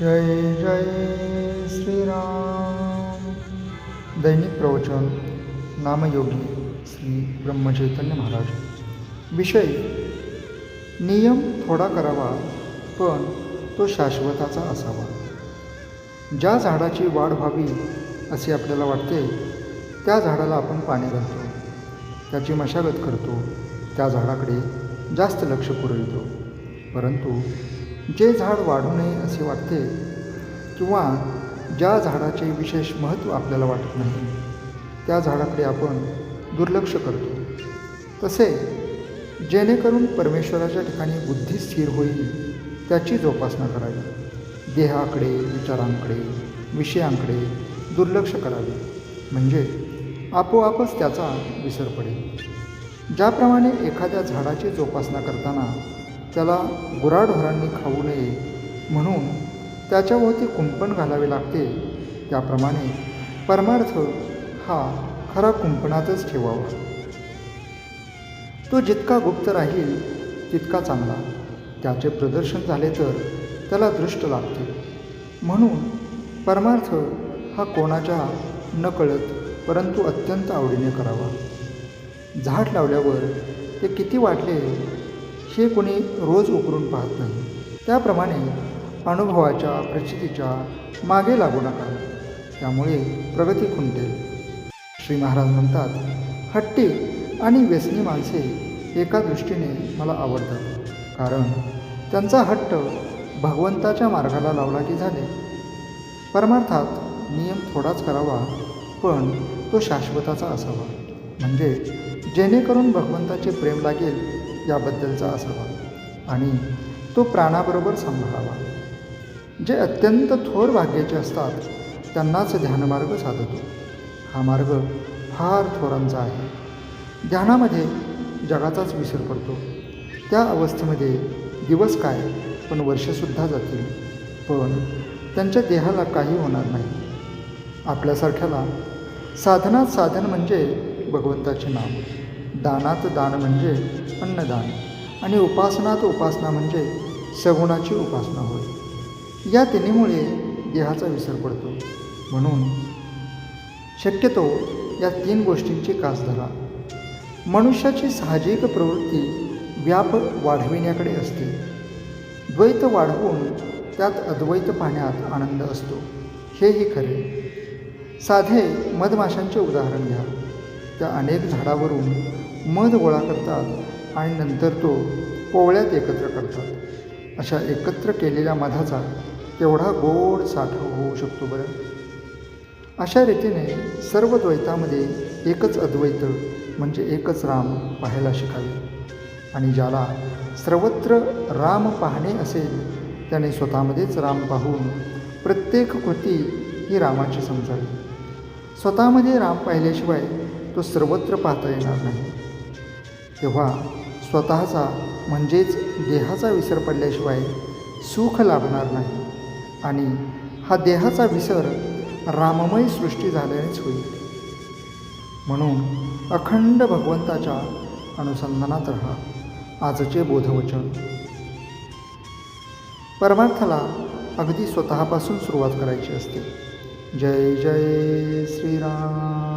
जय जय श्रीराम। दैनिक प्रवचन नामयोगी श्री ब्रह्मचैतन्य महाराज। विषय नियम थोडा करावा पण तो शाश्वताचा असावा. ज्या झाडाची वाढ व्हावी असे आपल्याला वाटते त्या झाडाला आपण पाणी घालतो. त्याची मशागत करतो त्या झाडाकडे जास्त लक्ष पुरवितो. परंतु जे झाड वाढू नये असे वाटते किंवा ज्या झाडाचे विशेष महत्त्व आपल्याला वाटत नाही त्या झाडाकडे आपण दुर्लक्ष करतो. तसे जेणेकरून परमेश्वराच्या ठिकाणी बुद्धी स्थिर होईल त्याची जोपासना करावी. देहाकडे विचारांकडे विषयांकडे दुर्लक्ष करावे. म्हणजे आपोआपच त्याचा विसर पडेल. ज्याप्रमाणे एखाद्या झाडाची जोपासना करताना त्याला गुराढोरांनी खाऊ नये. म्हणून त्याच्याभोवती कुंपण घालावे लागते. त्याप्रमाणे परमार्थ हा खरा कुंपणातच ठेवावा. तो जितका गुप्त राहील तितका चांगला. त्याचे प्रदर्शन झाले तर त्याला दृष्ट लागते. म्हणून परमार्थ हा कोणाच्या नकळत परंतु अत्यंत आवडीने करावा. झाड लावल्यावर ते किती वाटले हे कोणी रोज उकरून पाहत नाही. त्याप्रमाणे अनुभवाच्या प्रचितीच्या मागे लागू नका. त्यामुळे प्रगती खुंटेल. श्री महाराज म्हणतात हट्टी आणि व्यसनी माणसे एका दृष्टीने मला आवडतात. कारण त्यांचा हट्ट भगवंताच्या मार्गाला लावला की झाले. परमार्थात नियम थोडाच करावा पण तो शाश्वताचा असावा. म्हणजे जेणेकरून भगवंताचे प्रेम लागेल याबद्दलचा असावा आणि तो प्राणाबरोबर सांभाळावा. जे अत्यंत थोर भाग्याचे असतात त्यांनाच ध्यानमार्ग साधतो. हा मार्ग फार थोरांचा आहे. ध्यानामध्ये जगाचाच विसर पडतो. त्या अवस्थेमध्ये दिवस काय पण वर्षसुद्धा जातील. पण त्यांच्या देहाला काही होणार नाही. आपल्यासारख्याला साधनात साधन म्हणजे भगवंताचे नाम. दानात दान म्हणजे अन्नदान आणि उपासनात उपासना म्हणजे सगुणाची उपासना होय. या तिन्हीमुळे देहाचा विसर पडतो. म्हणून शक्यतो या तीन गोष्टींची कास धरा. मनुष्याची साहजिक प्रवृत्ती व्याप वाढविण्याकडे असते. द्वैत वाढवून त्यात अद्वैत पाहण्यात आनंद असतो. हेही खरे. साधे मधमाशांचे उदाहरण घ्या. त्या अनेक झाडावरून मध गोळा करतात आणि नंतर तो पोवळ्यात एकत्र करतात. अशा एकत्र केलेल्या मधाचा तेवढा गोड साठा होऊ शकतो बरं. अशा रीतीने सर्व द्वैतामध्ये एकच अद्वैत म्हणजे एकच राम पाहायला शिकावे. आणि ज्याला सर्वत्र राम पाहणे असेल त्याने स्वतःमध्येच राम पाहून प्रत्येक कृती ही रामाची समजावी. स्वतःमध्ये राम पाहिल्याशिवाय तो सर्वत्र पाहता येणार नाही. तेव्हा स्वतःचा म्हणजेच देहाचा विसर पडल्याशिवाय सुख लाभणार नाही. आणि हा देहाचा विसर राममय सृष्टी झाल्यानेच होईल. म्हणून अखंड भगवंताच्या अनुसंधानात राहा. आजचे बोधवचन. परमार्थाला अगदी स्वतःपासून सुरुवात करायची असते. जय जय श्रीराम.